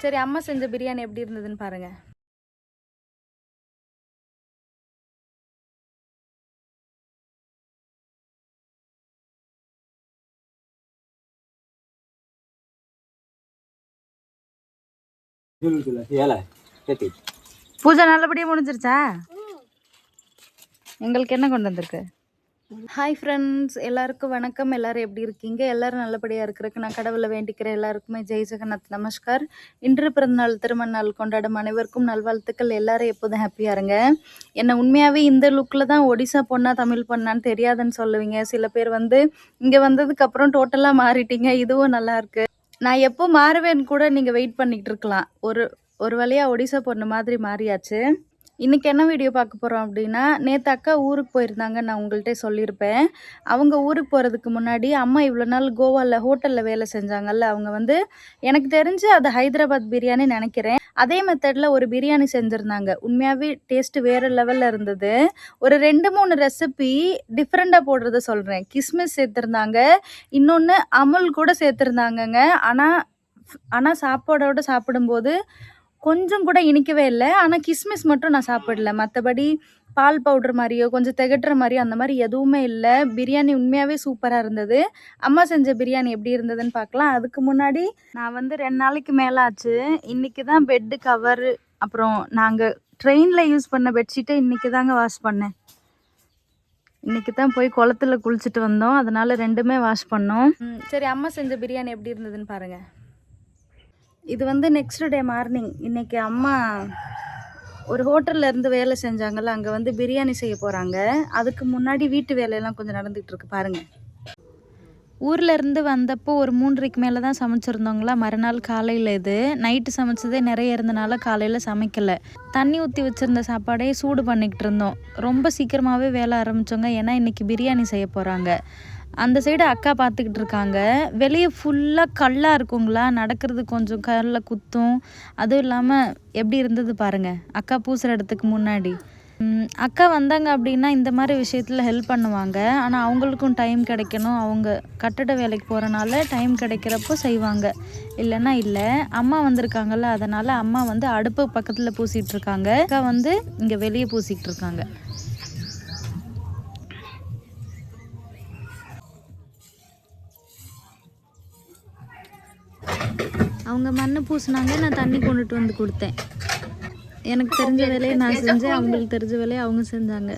சரி அம்மா செஞ்ச பிரியாணி எப்படி இருந்ததுன்னு பாருங்க. பூஜை நல்லபடியா முடிஞ்சிருச்சா? எங்களுக்கு என்ன கொண்டு வந்திருக்கு? ஹாய் ஃப்ரெண்ட்ஸ் எல்லாருக்கும் வணக்கம். எல்லாரும் எப்படி இருக்கீங்க? எல்லாரும் நல்லபடியாக இருக்கிறதுக்கு நான் கடவுளை வேண்டிக்கிற எல்லாருக்குமே ஜெய் ஜெகநாத் நமஸ்கார். இன்று பிறந்தநாள் திருமண நாள் கொண்டாடும் அனைவருக்கும் நல்வாழ்த்துக்கள். எல்லாரும் எப்போதும் ஹாப்பியாக இருங்க. என்னை உண்மையாகவே இந்த லுக்கில் தான் ஒடிசா பொண்ணா தமிழ் பொண்ணான்னு தெரியாதுன்னு சொல்லுவீங்க. சில பேர் வந்து இங்கே வந்ததுக்கப்புறம் டோட்டலாக மாறிட்டீங்க. இதுவும் நல்லாயிருக்கு நான் எப்போ மாறுவேன்னு கூட நீங்கள் வெயிட் பண்ணிக்கிட்டு இருக்கலாம். ஒரு ஒரு வழியாக ஒடிசா பொண்ணு மாதிரி மாறியாச்சு. இன்றைக்கி என்ன வீடியோ பார்க்க போகிறோம் அப்படின்னா நேற்று அக்கா ஊருக்கு போயிருந்தாங்க நான் உங்கள்கிட்ட சொல்லியிருப்பேன். அவங்க ஊருக்கு போகிறதுக்கு முன்னாடி அம்மா இவ்வளோ நாள் கோவாவில் ஹோட்டலில் வேலை செஞ்சாங்கல்ல அவங்க வந்து எனக்கு தெரிஞ்சு அது ஹைதராபாத் பிரியாணி நினைக்கிறேன். அதே மெத்தடில் ஒரு பிரியாணி செஞ்சுருந்தாங்க. உண்மையாகவே டேஸ்ட்டு வேறு லெவலில் இருந்தது. ஒரு ரெண்டு மூணு ரெசிபி டிஃப்ரெண்ட்டாக போடுறத சொல்கிறேன் கிஸ்மிஸ் சேர்த்துருந்தாங்க. இன்னொன்று அமுல் கூட சேர்த்துருந்தாங்கங்க. ஆனால் ஆனால் சாப்பாடோட சாப்பிடும்போது கொஞ்சம் கூட இனிக்கவே இல்லை. ஆனால் கிஸ்மிஸ் மட்டும் நான் சாப்பிடல. மற்றபடி பால் பவுடர் மாதிரியோ கொஞ்சம் திகட்டுற மாதிரியோ அந்த மாதிரி எதுவுமே இல்லை. பிரியாணி உண்மையாகவே சூப்பராக இருந்தது. அம்மா செஞ்ச பிரியாணி எப்படி இருந்ததுன்னு பார்க்கலாம். அதுக்கு முன்னாடி நான் வந்து ரெண்டு நாளைக்கு மேலே ஆச்சு இன்றைக்கி தான் பெட்டு கவரு அப்புறம் நாங்கள் ட்ரெயினில் யூஸ் பண்ண பெட்ஷீட்டை இன்றைக்கி தாங்க வாஷ் பண்ணேன். இன்றைக்கி தான் போய் குளத்துல குளிச்சுட்டு வந்தோம். அதனால் ரெண்டுமே வாஷ் பண்ணோம். சரி அம்மா செஞ்ச பிரியாணி எப்படி இருந்ததுன்னு பாருங்கள் இது வந்து நெக்ஸ்ட் டே மார்னிங் இன்றைக்கி அம்மா ஒரு ஹோட்டல்ல இருந்து வேலை செஞ்சாங்கல்ல அங்கே வந்து பிரியாணி செய்ய போகிறாங்க அதுக்கு முன்னாடி வீட்டு வேலையெல்லாம் கொஞ்சம் நடந்துகிட்டு இருக்கு பாருங்கள் ஊரில் இருந்து வந்தப்போ ஒரு மூன்றரைக்கு மேலே தான் சமைச்சிருந்தோங்களா? மறுநாள் காலையில் இது. நைட்டு சமைச்சதே நிறைய இருந்தனால காலையில் சமைக்கலை. தண்ணி ஊற்றி வச்சுருந்த சாப்பாடே சூடு பண்ணிக்கிட்டு இருந்தோம். ரொம்ப சீக்கிரமாகவே வேலை ஆரம்பித்தோங்க ஏன்னா இன்றைக்கி பிரியாணி செய்ய போகிறாங்க அந்த சைடு அக்கா பார்த்துக்கிட்டு இருக்காங்க. வெளியே ஃபுல்லாக கல்லாக இருக்குங்களா? நடக்கிறது கொஞ்சம் கல்லில் குத்தும். அதுவும் இல்லாமல் எப்படி இருந்தது பாருங்கள் அக்கா பூசுகிற இடத்துக்கு முன்னாடி. அக்கா வந்தாங்க அப்படின்னா இந்த மாதிரி விஷயத்தில் ஹெல்ப் பண்ணுவாங்க. ஆனால் அவங்களுக்கும் டைம் கிடைக்கணும். அவங்க கட்டட வேலைக்கு போகிறனால டைம் கிடைக்கிறப்போ செய்வாங்க. இல்லைன்னா இல்லை. அம்மா வந்திருக்காங்கல்ல அதனால் அம்மா வந்து அடுப்பு பக்கத்தில் பூசிகிட்டு இருக்காங்க. அக்கா வந்து இங்கே வெளியே பூசிக்கிட்டு இருக்காங்க. அவங்க மண்ணு பூசினாங்க நான் தண்ணி கொண்டுட்டு வந்து கொடுத்தேன். எனக்கு தெரிஞ்ச வேலையை நான் செஞ்சேன் அவங்களுக்கு தெரிஞ்ச வேலையை அவங்க செஞ்சாங்க.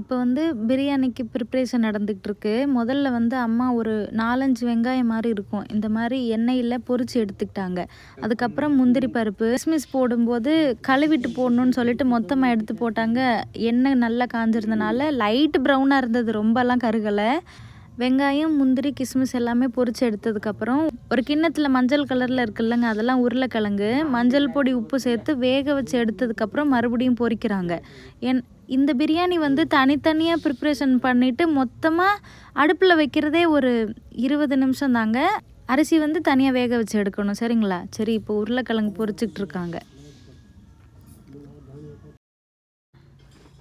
இப்போ வந்து பிரியாணிக்கு ப்ரிப்ரேஷன் நடந்துகிட்டு இருக்கு முதல்ல வந்து அம்மா ஒரு நாலஞ்சு வெங்காயம் மாதிரி இருக்கும். இந்த மாதிரி எண்ணெயில் பொறிச்சு எடுத்துக்கிட்டாங்க. அதுக்கப்புறம் முந்திரி பருப்பு கிஸ்மிஸ் போடும்போது கழுவிட்டு போடணும்னு சொல்லிட்டு மொத்தமாக எடுத்து போட்டாங்க. எண்ணெய் நல்லா காஞ்சிருந்தனால லைட் ப்ரௌனாக இருந்தது. ரொம்பலாம் கருகலை. வெங்காயம் முந்திரி கிஸ்மிஸ் எல்லாமே பொறிச்சு எடுத்ததுக்கப்புறம் ஒரு கிண்ணத்தில் மஞ்சள் கலரில் இருக்குல்லங்க அதெல்லாம் உருளைக்கிழங்கு. மஞ்சள் பொடி உப்பு சேர்த்து வேக வச்சு எடுத்ததுக்கப்புறம் மறுபடியும் பொரிக்கிறாங்க. என் இந்த பிரியாணி வந்து தனித்தனியாக ப்ரிப்ரேஷன் பண்ணிவிட்டு மொத்தமாக அடுப்பில் வைக்கிறதே ஒரு இருபது நிமிஷம் தாங்க அரிசி வந்து தனியாக வேக வச்சு எடுக்கணும் சரிங்களா? சரி இப்போ உருளைக்கிழங்கு பொறிச்சிக்கிட்டு இருக்காங்க.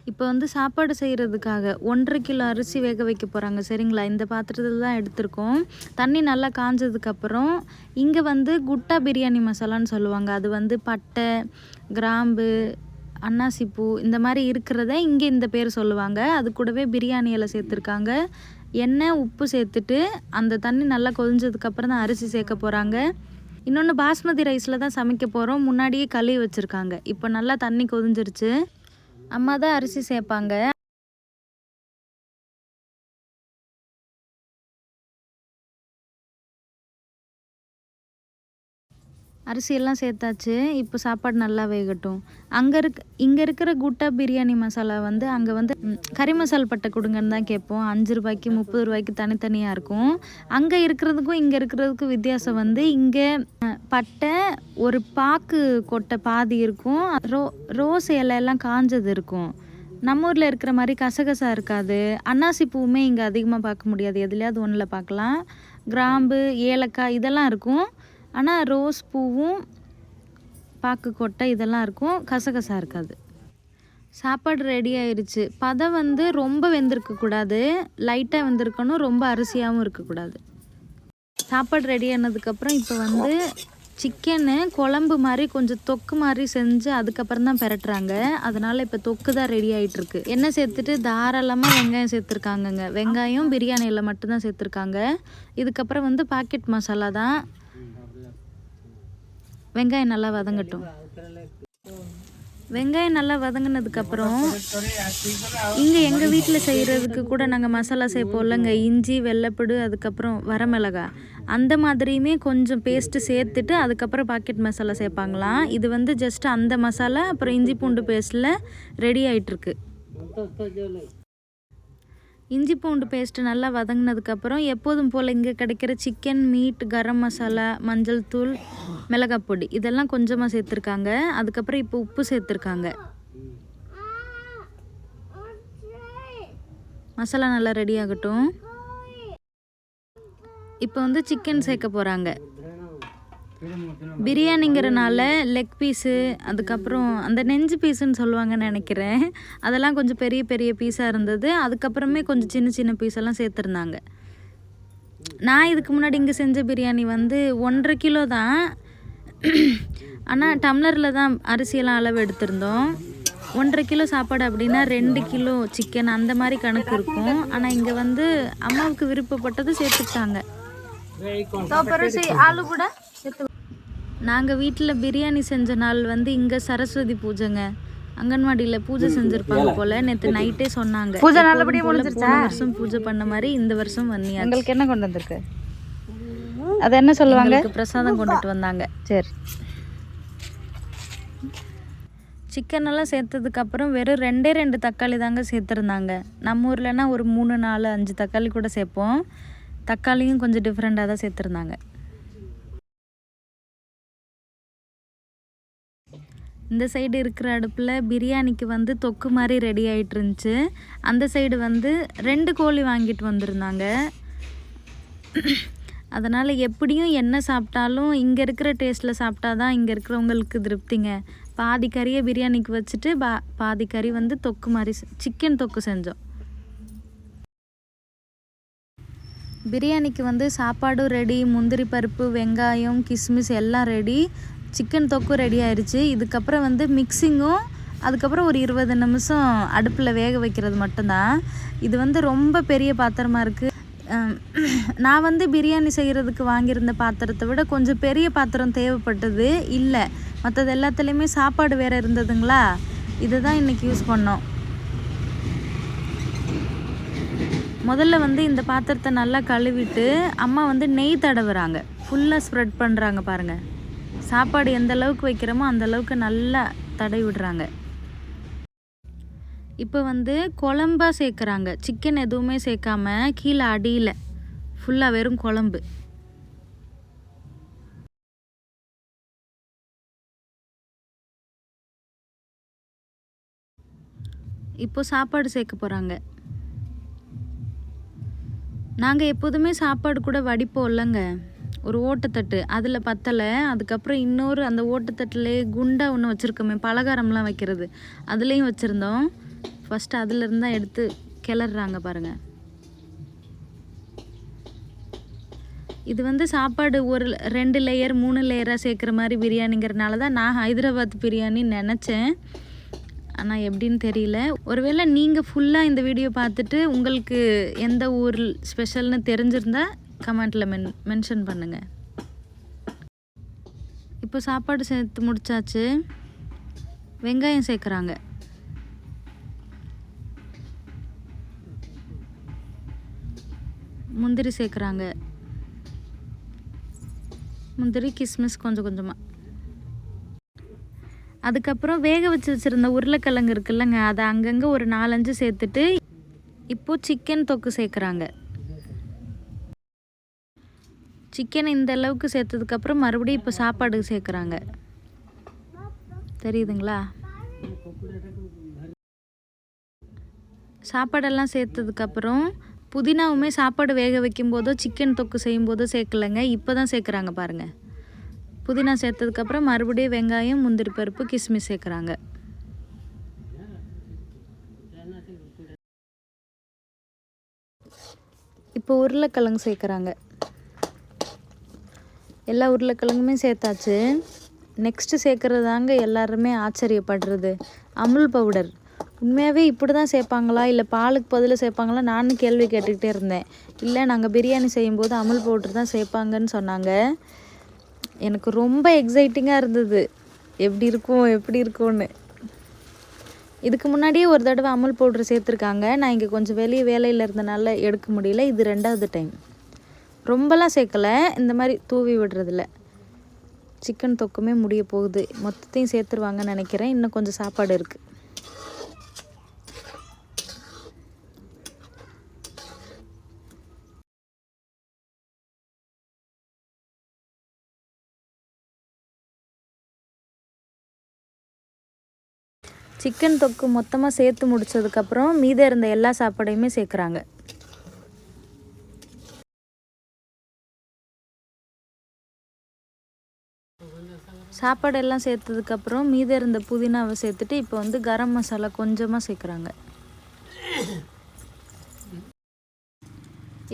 இப்போ வந்து சாப்பாடு செய்கிறதுக்காக ஒன்றரை கிலோ அரிசி வேக வைக்க போகிறாங்க சரிங்களா? இந்த பாத்திரத்தில் தான் எடுத்திருக்கோம். தண்ணி நல்லா காஞ்சதுக்கப்புறம் இங்கே வந்து குட்டா பிரியாணி மசாலான்னு சொல்லுவாங்க. அது வந்து பட்டை கிராம்பு அன்னாசிப்பூ இந்த மாதிரி இருக்கிறத இங்கே இந்த பேர் சொல்லுவாங்க. அது கூடவே பிரியாணி எல்லாம் சேர்த்துருக்காங்க. எண்ணெய் உப்பு சேர்த்துட்டு அந்த தண்ணி நல்லா கொதிஞ்சதுக்கப்புறம் தான் அரிசி சேர்க்க போகிறாங்க இன்னொன்று பாஸ்மதி ரைஸில் தான் சமைக்க போகிறோம் முன்னாடியே கழுவி வச்சுருக்காங்க. இப்போ நல்லா தண்ணி கொதிஞ்சிருச்சு. அம்மா தான் அரிசி சேர்ப்பாங்க. அரிசியெல்லாம் சேர்த்தாச்சு. இப்போ சாப்பாடு நல்லா வேகட்டும். அங்கே இருக்க இங்கே இருக்கிற குட்டா பிரியாணி மசாலா வந்து அங்கே வந்து கறி மசால் பட்டை கொடுங்கன்னு தான் கேட்போம். அஞ்சு ரூபாய்க்கு முப்பது ரூபாய்க்கு தனித்தனியாக இருக்கும். அங்கே இருக்கிறதுக்கும் இங்கே இருக்கிறதுக்கும் வித்தியாசம் வந்து இங்கே பட்டை ஒரு பாக்கு கொட்டை பாதி இருக்கும். ரோ ரோஸ் இலையெல்லாம் காஞ்சது இருக்கும். நம்ம ஊரில் இருக்கிற மாதிரி கசகசா இருக்காது. அன்னாசி பூவுமே இங்கே அதிகமாக பார்க்க முடியாது. எதுலையாவது ஒன்றில் பார்க்கலாம். கிராம்பு ஏலக்காய் இதெல்லாம் இருக்கும். ஆனால் ரோஸ் பூவும் பாக்கு கொட்டை இதெல்லாம் இருக்கும். கசகசா இருக்காது. சாப்பாடு ரெடி ஆயிடுச்சு பதம் வந்து ரொம்ப வெந்திருக்கக்கூடாது லைட்டாக வெந்திருக்கணும். ரொம்ப அரிசியாகவும் இருக்கக்கூடாது சாப்பாடு ரெடி ஆனதுக்கப்புறம் இப்போ வந்து சிக்கனு குழம்பு மாதிரி கொஞ்சம் தொக்கு மாதிரி செஞ்சு அதுக்கப்புறம் தான் பெரட்டுறாங்க. அதனால் இப்போ தொக்கு தான் ரெடி ஆகிட்டுருக்கு எண்ணெய் சேர்த்துட்டு தாராளமாக வெங்காயம் சேர்த்துருக்காங்கங்க. வெங்காயம் பிரியாணியில் மட்டும்தான் சேர்த்துருக்காங்க. இதுக்கப்புறம் வந்து பாக்கெட் மசாலா தான். வெங்காயம் நல்லா வதங்கட்டும். வெங்காயம் நல்லா வதங்கினதுக்கப்புறம் இங்கே எங்கள் வீட்டில் செய்கிறதுக்கு கூட நாங்கள் மசாலா சேர்ப்போம்லங்க. இஞ்சி வெள்ளைப்படு அதுக்கப்புறம் வரமிளகா. அந்த மாதிரியுமே கொஞ்சம் பேஸ்ட்டு சேர்த்துட்டு அதுக்கப்புறம் பாக்கெட் மசாலா சேர்ப்பாங்களாம். இது வந்து ஜஸ்ட் அந்த மசாலா அப்புறம் இஞ்சி பூண்டு பேஸ்ட்டில் ரெடி ஆகிட்டுருக்கு இஞ்சி பூண்டு பேஸ்ட்டு நல்லா வதங்கினதுக்கப்புறம் எப்போதும் போல் இங்கே கிடைக்கிற சிக்கன் மீட் கரம் மசாலா மஞ்சள் தூள் மிளகாய் பொடி இதெல்லாம் கொஞ்சமாக சேர்த்துருக்காங்க. அதுக்கப்புறம் இப்போ உப்பு சேர்த்துருக்காங்க. மசாலா நல்லா ரெடி ஆகட்டும். இப்போ வந்து சிக்கன் சேர்க்க போகிறாங்க பிரியாணிங்கிறனால லெக் பீஸு அதுக்கப்புறம் அந்த நெஞ்சு பீஸுன்னு சொல்லுவாங்கன்னு நினைக்கிறேன். அதெல்லாம் கொஞ்சம் பெரிய பெரிய பீஸாக இருந்தது. அதுக்கப்புறமே கொஞ்சம் சின்ன சின்ன பீஸெல்லாம் சேர்த்துருந்தாங்க. நான் இதுக்கு முன்னாடி இங்கே செஞ்ச பிரியாணி வந்து ஒன்றரை கிலோ தான். ஆனால் டம்ளரில் தான் அரிசியெல்லாம் அளவு எடுத்திருந்தோம். ஒன்றரை கிலோ சாப்பாடு அப்படின்னா ரெண்டு கிலோ சிக்கன் அந்த மாதிரி கணக்கு இருக்கும். ஆனால் இங்கே வந்து அம்மாவுக்கு விருப்பப்பட்டது சேர்த்துக்கிட்டாங்க. ஆலு கூட? நாங்கள் வீட்டில் பிரியாணி செஞ்ச நாள் வந்து இங்கே சரஸ்வதி பூஜைங்க. அங்கன்வாடியில் பூஜை செஞ்சிருப்பாங்க போல. நேற்று நைட்டே சொன்னாங்க. பூஜை நல்லபடியாக முடிஞ்சிருச்சா? வருஷம் பூஜை பண்ண மாதிரி இந்த வருஷம் வந்தியா உங்களுக்கு என்ன கொண்டு வந்திருக்கு? அது என்ன சொல்லுவாங்க? பிரசாதம் கொண்டுட்டு வந்தாங்க. சரி. சிக்கன் எல்லாம் சேர்த்ததுக்கு அப்புறம் வெறும் ரெண்டே ரெண்டு தக்காளி தாங்க சேர்த்துருந்தாங்க. நம்ம ஊர்லனா ஒரு மூணு நாலு அஞ்சு தக்காளி கூட சேர்ப்போம். தக்காளியும் கொஞ்சம் டிஃப்ரெண்ட்டாக தான் சேர்த்துருந்தாங்க. இந்த சைடு இருக்கிற அடுப்பில் பிரியாணிக்கு வந்து தொக்கு மாதிரி ரெடி ஆகிட்டு இருந்துச்சு அந்த சைடு வந்து ரெண்டு கோழி வாங்கிட்டு வந்திருந்தாங்க. அதனால் எப்படியும் என்ன சாப்பிட்டாலும் இங்கே இருக்கிற டேஸ்ட்டில் சாப்பிட்டா தான் இங்கே இருக்கிறவங்களுக்கு திருப்திங்க. பாதி கறியை பிரியாணிக்கு வச்சுட்டு பா பாதி கறி வந்து தொக்கு மாதிரி சிக்கன் தொக்கு செஞ்சோம். பிரியாணிக்கு வந்து சாப்பாடும் ரெடி முந்திரி பருப்பு வெங்காயம் கிஸ்மிஸ் எல்லாம் ரெடி சிக்கன் தொக்கும் ரெடி ஆயிடுச்சு இதுக்கப்புறம் வந்து மிக்சிங்கும் அதுக்கப்புறம் ஒரு இருபது நிமிஷம் அடுப்பில் வேக வைக்கிறது மட்டும்தான். இது வந்து ரொம்ப பெரிய பாத்திரமாக இருக்குது நான் வந்து பிரியாணி செய்கிறதுக்கு வாங்கியிருந்த பாத்திரத்தை விட கொஞ்சம் பெரிய பாத்திரம் தேவைப்பட்டது இல்லை. மற்றது எல்லாத்துலேயுமே சாப்பாடு வேறு இருந்ததுங்களா? இதுதான் இன்றைக்கி யூஸ் பண்ணோம். முதல்ல வந்து இந்த பாத்திரத்தை நல்லா கழுவிட்டு அம்மா வந்து நெய் தடவுறாங்க. ஃபுல்லாக ஸ்ப்ரெட் பண்ணுறாங்க பாருங்கள் சாப்பாடு எந்த அளவுக்கு வைக்கிறோமோ அந்த அளவுக்கு நல்லா தடை விடுறாங்க. இப்போ வந்து குழம்பா சேர்க்குறாங்க. சிக்கன் எதுவுமே சேர்க்காம கீழே அடியில் ஃபுல்லாக வெறும் குழம்பு. இப்போ சாப்பாடு சேர்க்க போகிறாங்க நாங்கள் எப்போதுமே சாப்பாடு கூட வடிப்போம் இல்லைங்க. ஒரு ஓட்டத்தட்டு அதில் பத்தலை அதுக்கப்புறம் இன்னொரு அந்த ஓட்டத்தட்டுலேயே குண்டா ஒன்று வச்சுருக்கோமே பலகாரம்லாம் வைக்கிறது. அதுலேயும் வச்சுருந்தோம். ஃபஸ்ட்டு அதுலேருந்து தான் எடுத்து கிளறாங்க பாருங்கள் இது வந்து சாப்பாடு ஒரு ரெண்டு லேயர் மூணு லேயராக சேர்க்குற மாதிரி பிரியாணிங்கிறனால தான் நான் ஹைதராபாத் பிரியாணி நினச்சேன். ஆனால் எப்படின்னு தெரியல. ஒருவேளை நீங்கள் ஃபுல்லாக இந்த வீடியோ பார்த்துட்டு உங்களுக்கு எந்த ஊர் ஸ்பெஷல்னு தெரிஞ்சிருந்தால் கமெண்ட்டில் மென் மென்ஷன் பண்ணுங்கள் இப்போ சாப்பாடு சேர்த்து முடிச்சாச்சு. வெங்காயம் சேர்க்குறாங்க. முந்திரி சேர்க்குறாங்க. முந்திரி கிஸ்மிஸ் கொஞ்சம் கொஞ்சமாக அதுக்கப்புறம் வேக வச்சு வச்சுருந்த உருளைக்கிழங்கு இருக்குல்லங்க அதை அங்கங்கே ஒரு நாலஞ்சு சேர்த்துட்டு இப்போது சிக்கன் தொக்கு சேர்க்குறாங்க. சிக்கன் இந்த அளவுக்கு சேர்த்ததுக்கப்புறம் மறுபடியும் இப்போ சாப்பாடு சேர்க்குறாங்க. தெரியுதுங்களா? சாப்பாடெல்லாம் சேர்த்ததுக்கப்புறம் புதினாவுமே சாப்பாடு வேக வைக்கும்போதோ சிக்கன் தொக்கு செய்யும்போதோ சேர்க்கலைங்க. இப்போ தான் சேர்க்குறாங்க பாருங்கள் புதினா சேர்த்ததுக்கப்புறம் மறுபடியும் வெங்காயம் முந்திரி பருப்பு கிஸ்மிஸ் சேர்க்குறாங்க. இப்போ உருளைக்கிழங்கு சேர்க்குறாங்க. எல்லா உருளைக்கிழங்குமே சேர்த்தாச்சு. நெக்ஸ்ட்டு சேர்க்குறது தாங்க எல்லாருமே ஆச்சரியப்படுறது. அமுல் பவுடர் உண்மையாகவே இப்படி தான் சேர்ப்பாங்களா? இல்லை பாலுக்கு பதில் சேர்ப்பாங்களா? நானும் கேள்வி கேட்டுக்கிட்டே இருந்தேன். இல்லை நாங்கள் பிரியாணி செய்யும்போது அமுல் பவுடர் தான் சேர்ப்பாங்கன்னு சொன்னாங்க. எனக்கு ரொம்ப எக்ஸைட்டிங்காக இருந்தது. எப்படி இருக்கும் எப்படி இருக்கும்னு. இதுக்கு முன்னாடியே ஒரு தடவை அமுல் பவுடர் சேர்த்துருக்காங்க. நான் இங்கே கொஞ்சம் வெளியே வேலையில் இருந்தனால எடுக்க முடியல. இது ரெண்டாவது டைம் ரொம்பலாம் சேர்க்கல. இந்த மாதிரி தூவி விடுறதில்ல. சிக்கன் தொக்குமே முடிய போகுது. மொத்தத்தையும் சேர்த்துருவாங்கன்னு நினைக்கிறேன். இன்னும் கொஞ்சம் சாப்பாடு இருக்குது சிக்கன் தொக்கு மொத்தமாக சேர்த்து முடிச்சதுக்கப்புறம் மீதம் இருந்த எல்லா சாப்பாடையுமே சேர்க்குறாங்க. சாப்பாடு எல்லாம் சேர்த்ததுக்கப்புறம் மீதம் இருந்த புதினாவை சேர்த்துட்டு இப்போ வந்து கரம் மசாலா கொஞ்சமாக சேர்க்குறாங்க.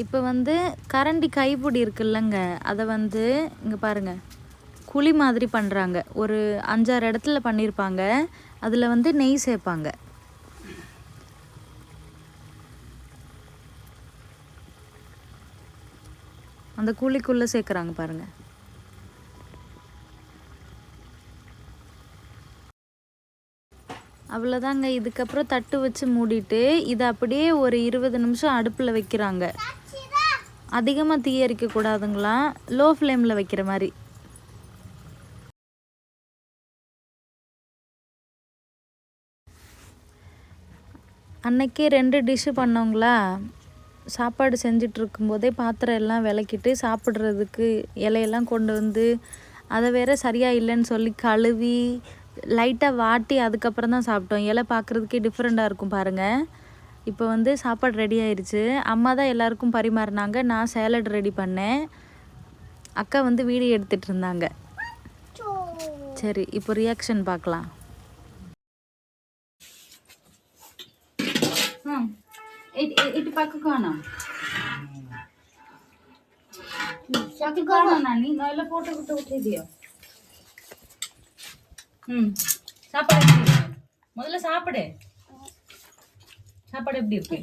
இப்போ வந்து கரண்டி கைப்பிடி இருக்குல்லங்க. அதை வந்து இங்கே பாருங்கள் குழி மாதிரி பண்ணுறாங்க ஒரு அஞ்சாறு இடத்துல பண்ணியிருப்பாங்க அதில் வந்து நெய் சேர்ப்பாங்க. அந்த குழிக்குள்ளே சேர்க்குறாங்க பாருங்கள் அவ்வளோதாங்க இதுக்கப்புறம் தட்டு வச்சு மூடிட்டு இதை அப்படியே ஒரு இருபது நிமிஷம் அடுப்பில் வைக்கிறாங்க. அதிகமாக தீயரிக்க கூடாதுங்களா? லோ ஃப்ளேமில் வைக்கிற மாதிரி. அன்னைக்கே ரெண்டு டிஷ்ஷு பண்ணவங்களா? சாப்பாடு செஞ்சுட்டு இருக்கும்போதே பாத்திரம் எல்லாம் விளக்கிட்டு சாப்பிட்றதுக்கு இலையெல்லாம் கொண்டு வந்து அதை வேற சரியாக இல்லைன்னு சொல்லி கழுவி லைட்டாக வாட்டி அதுக்கப்புறம் தான் சாப்பிட்டோம் இலை பார்க்குறதுக்கே டிஃப்ரெண்ட்டாக இருக்கும் பாருங்கள் இப்போ வந்து சாப்பாடு ரெடி ஆயிருச்சு அம்மா தான் எல்லாருக்கும் பரிமாறினாங்க நான் சேலட் ரெடி பண்ணேன் அக்கா வந்து வீடியோ எடுத்துகிட்டு இருந்தாங்க சரி இப்போ ரியாக்ஷன் பார்க்கலாம் ఇటు పక్కకోనా పక్కకోనా నాని నల్ల ఫోటో గిట్ట ఉట్టిదియో ம். சாப்பாடு முதல்ல சாப்பிடு. சாப்பாடு எப்படி இருக்கு?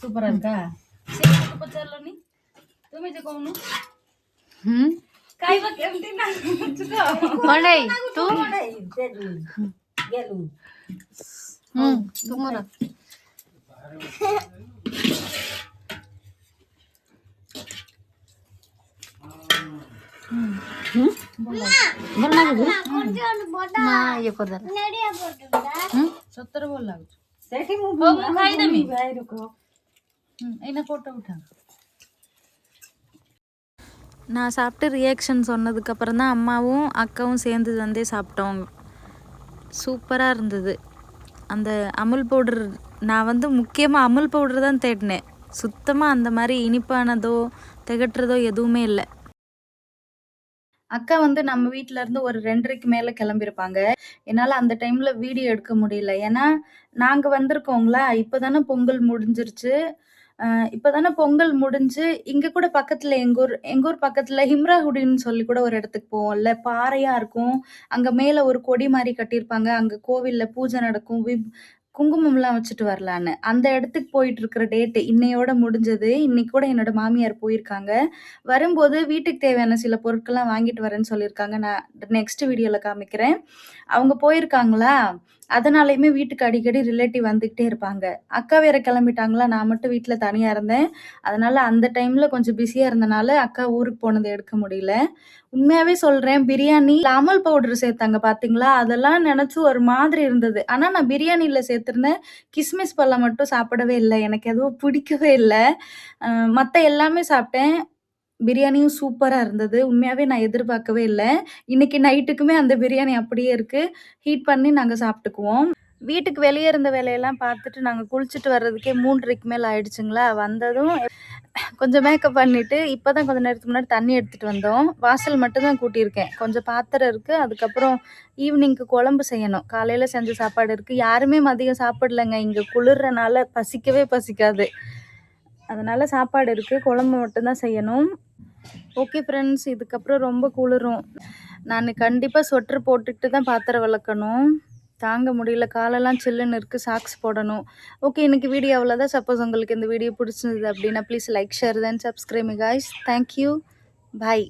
சூப்பரா இருக்கா? சரி பச்சாரல நீ তুমি இது கோனு ம். కైవ కెంటి నా మనై తూ మనై ଭଲ ଲାଗୁଛି ମା ଇଏ କରିଦେଲା ସତରେ ଭଲ ଲାଗୁଛି ହଉ ମୁଁ ଖାଇଦେମି ம், என்ன போட்டோ விட்டாங்க நான் சாப்பிட்டு ரியாக்ஷன் சொன்னதுக்கப்புறம் தான் அம்மாவும் அக்காவும் சேர்ந்து வந்தே சாப்பிட்டோம் சூப்பராக இருந்தது அந்த அமுல் பவுடர் நான் வந்து முக்கியமாக அமுல் பவுடர் தான் தேடினேன் சுத்தமாக அந்த மாதிரி இனிப்பானதோ திகட்டுறதோ எதுவுமே இல்லை அக்கா வந்து நம்ம வீட்ல இருந்து ஒரு ரெண்டரைக்கு மேலே கிளம்பியிருப்பாங்க என்னால் அந்த டைமில் வீடியோ எடுக்க முடியல. ஏன்னா நாங்கள் வந்திருக்கோங்களா இப்போ தானே பொங்கல் முடிஞ்சிருச்சு. இப்போ தானே பொங்கல் முடிஞ்சு இங்கே கூட பக்கத்தில் எங்கள் ஊர் எங்கள் ஊர் பக்கத்தில் ஹிம்ராஹுடின்னு சொல்லி கூட ஒரு இடத்துக்கு போவோம்ல. பாறையாக இருக்கும். அங்கே மேலே ஒரு கொடி மாதிரி கட்டியிருப்பாங்க. அங்கே கோவிலில் பூஜை நடக்கும். விப் குங்குமம்லாம் வச்சுட்டு வரலான்னு. அந்த இடத்துக்கு போயிட்டு இருக்கிற டேட்டு இன்னையோட முடிஞ்சது. இன்னைக்கு கூட என்னோட மாமியார் போயிருக்காங்க. வரும்போது வீட்டுக்கு தேவையான சில பொருட்கள்லாம் வாங்கிட்டு வரேன்னு சொல்லியிருக்காங்க. நான் நெக்ஸ்ட் வீடியோவில் காமிக்கிறேன். அவங்க போயிருக்காங்களா? அதனாலையுமே வீட்டுக்கு அடிக்கடி ரிலேட்டிவ் வந்துக்கிட்டே இருப்பாங்க. அக்கா வேற கிளம்பிட்டாங்களா? நான் மட்டும் வீட்டில் தனியாக இருந்தேன். அதனால அந்த டைமில் கொஞ்சம் பிஸியாக இருந்தனால அக்கா ஊருக்கு போனதை எடுக்க முடியல. உண்மையாகவே சொல்கிறேன் பிரியாணி அமல் பவுடர் சேர்த்தாங்க பார்த்தீங்களா அதெல்லாம் நினச்சி ஒரு மாதிரி இருந்தது. ஆனால் நான் பிரியாணியில் சேர்த்துருந்தேன் கிஸ்மிஸ் பழம் மட்டும் சாப்பிடவே இல்லை. எனக்கு எதுவும் பிடிக்கவே இல்லை. மற்ற எல்லாமே சாப்பிட்டேன். பிரியாணியும் சூப்பராக இருந்தது. உண்மையாகவே நான் எதிர்பார்க்கவே இல்லை. இன்னைக்கு நைட்டுக்குமே அந்த பிரியாணி அப்படியே இருக்குது ஹீட் பண்ணி நாங்கள் சாப்பிட்டுக்குவோம். வீட்டுக்கு வெளியே இருந்த வேலையெல்லாம் பார்த்துட்டு நாங்கள் குளிச்சுட்டு வர்றதுக்கே மூன்றரைக்கு மேல் ஆயிடுச்சுங்களா? வந்ததும் கொஞ்சம் மேக்கப் பண்ணிவிட்டு இப்போ தான் கொஞ்சம் நேரத்துக்கு முன்னாடி தண்ணி எடுத்துகிட்டு வந்தோம். வாசல் மட்டும்தான் கூட்டியிருக்கேன். கொஞ்சம் பாத்திரம் இருக்குது அதுக்கப்புறம் ஈவினிங்க்கு குழம்பு செய்யணும். காலையில் செஞ்ச சாப்பாடு இருக்குது யாருமே மதியம் சாப்பிடலங்க. இங்கே குளிர்றனால பசிக்கவே பசிக்காது. அதனால் சாப்பாடு இருக்குது குழம்பு மட்டும்தான் செய்யணும். ஓகே ஃப்ரெண்ட்ஸ் இதுக்கப்புறம் ரொம்ப குளிரும். நான் கண்டிப்பாக ஸ்வெட்டர் போட்டுக்கிட்டு தான் பாத்திரம் விளக்கணும். தாங்க முடியல காலெல்லாம் சில்லுன்னு இருக்குது சாக்ஸ் போடணும். ஓகே இன்றைக்கி வீடியோ அவ்வளோதான் சப்போஸ் உங்களுக்கு இந்த வீடியோ பிடிச்சிருந்தது அப்படின்னா please like share then subscribing guys thank you bye